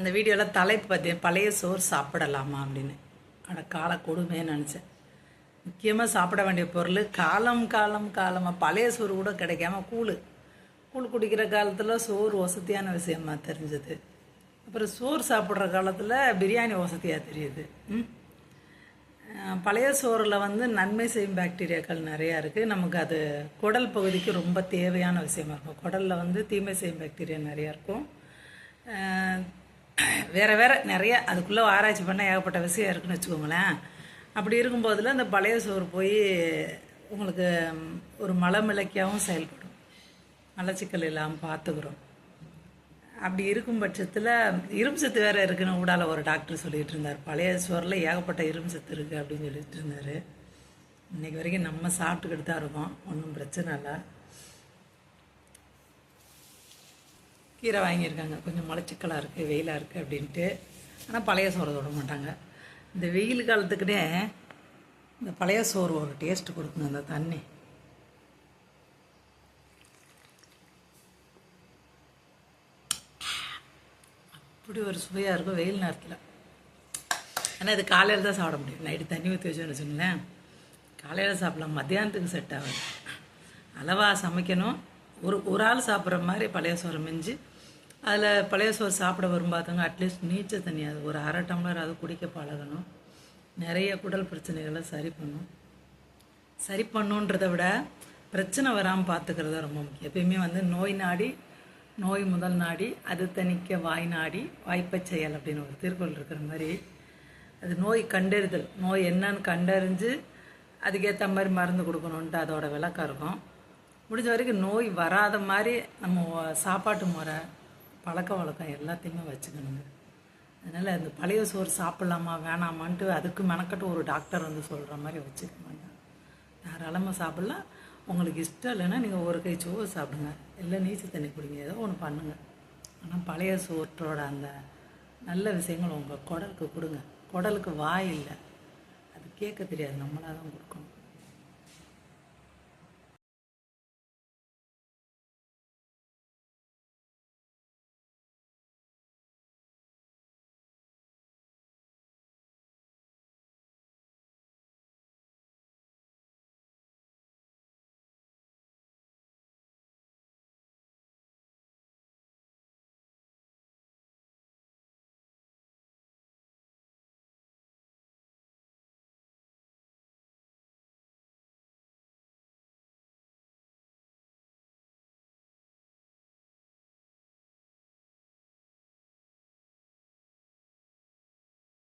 அந்த வீடியோவில் தலைப்பு பார்த்தீங்கன்னா பழைய சோறு சாப்பிடலாமா அப்படின்னு. ஆனால் கால கொடுமைன்னு நினச்சேன். முக்கியமாக சாப்பிட வேண்டிய பொருள் காலம் காலம் காலமாக பழைய சோறு கூட கிடைக்காம கூழ். கூழ் குடிக்கிற காலத்தில் சோறு வசதியான விஷயமா தெரிஞ்சது. அப்புறம் சோறு சாப்பிட்ற காலத்தில் பிரியாணி வசதியாக தெரியுது. பழைய சோறில் வந்து நன்மை செய்யும் பாக்டீரியாக்கள் நிறையா இருக்குது நமக்கு அது குடல் பகுதிக்கு ரொம்ப தேவையான விஷயமா இருக்கும். குடலில் வந்து தீமை செய்யும் பாக்டீரியா நிறையா இருக்கும். வேற வேற நிறைய அதுக்குள்ளே ஆராய்ச்சி பண்ண ஏகப்பட்ட விஷயம் இருக்குன்னு வச்சுக்கோங்களேன். அப்படி இருக்கும்போதில் அந்த பழைய சோறு போய் உங்களுக்கு ஒரு மலமிளக்கியாகவும் செயல்படும். மலச்சிக்கல் இல்லாமல் பார்த்துக்கிறோம் அப்படி இருக்கும் பட்சத்தில் இரும்பு சத்து வேறு இருக்குன்னு ஊடால ஒரு டாக்டர் சொல்லிட்டு இருந்தார். பழைய சோறில் ஏகப்பட்ட இரும்பு சத்து இருக்குது அப்படின்னு சொல்லிட்டு இருந்தார். இன்னைக்கு வரைக்கும் நம்ம சாப்பிட்டுக்கிட்டு தான் இருக்கோம். ஒன்றும் பிரச்சனை இல்லை. கீரை வாங்கியிருக்காங்க. கொஞ்சம் மலைச்சிக்கலாக இருக்குது வெயிலாக இருக்குது அப்படின்ட்டு. ஆனால் பழைய சோறை தொட மாட்டாங்க. இந்த வெயில் காலத்துக்குனே இந்த பழைய சோறு ஒரு டேஸ்ட்டு கொடுக்குங்க அந்த தண்ணி. அப்படி ஒரு சுவையாக இருக்கும் வெயில் நேரத்தில். ஆனால் இது காலையில் தான் சாப்பிட முடியும். நைட்டு தண்ணி ஊற்றி வச்சோன்னு வச்சுங்களேன் காலையில் சாப்பிடலாம். மத்தியானத்துக்கு செட் ஆகாது. அளவாக சமைக்கணும். ஒரு ஒரு ஆள் சாப்பிட்ற மாதிரி பழைய சோறு மிஞ்சி அதில் பழைய சோறு சாப்பிட வரும் பார்த்தாங்க அட்லீஸ்ட் நீச்சல் தண்ணி அது ஒரு அரை டம்ளர் அது குடிக்க பழகணும். நிறைய குடல் பிரச்சனைகளை சரி பண்ணும். சரி பண்ணுன்றதை விட பிரச்சனை வராமல் பார்த்துக்கிறது ரொம்ப முக்கியம். எப்பயுமே வந்து நோய் நாடி நோய் முதல் நாடி அது தணிக்க வாய் நாடி வாய்ப்பை செயல் அப்படின்னு ஒரு திருக்குறள் இருக்கிற மாதிரி அது நோய் கண்டறிதல். நோய் என்னன்னு கண்டறிஞ்சு அதுக்கேற்ற மாதிரி மருந்து கொடுக்கணுன்ட்டு அதோட விளக்கம் இருக்கும். முடிஞ்ச வரைக்கும் நோய் வராத மாதிரி நம்ம சாப்பாட்டு முறை பழக்க வழக்கம் எல்லாத்தையுமே வச்சுக்கணுங்க. அதனால் அந்த பழைய சோறு சாப்பிட்லாமா வேணாமான்ட்டு அதுக்கு மெனக்கட்டு ஒரு டாக்டர் வந்து சொல்கிற மாதிரி வச்சுக்க மாட்டேன் தாராளமாக சாப்பிட்லாம். உங்களுக்கு இஷ்டம் இல்லைன்னா நீங்கள் ஒரு கை சோறு சாப்பிடுங்க. இல்லை நீச்சல் தண்ணி குடிங்க ஏதோ ஒன்று பண்ணுங்கள் ஆனால் பழைய சோற்றோட அந்த நல்ல விஷயங்கள் உங்கள் குடலுக்கு கொடுங்க. குடலுக்கு வாய் இல்லை. அது கேட்க தெரியாது நம்மளாக தான் கொடுக்கணும்.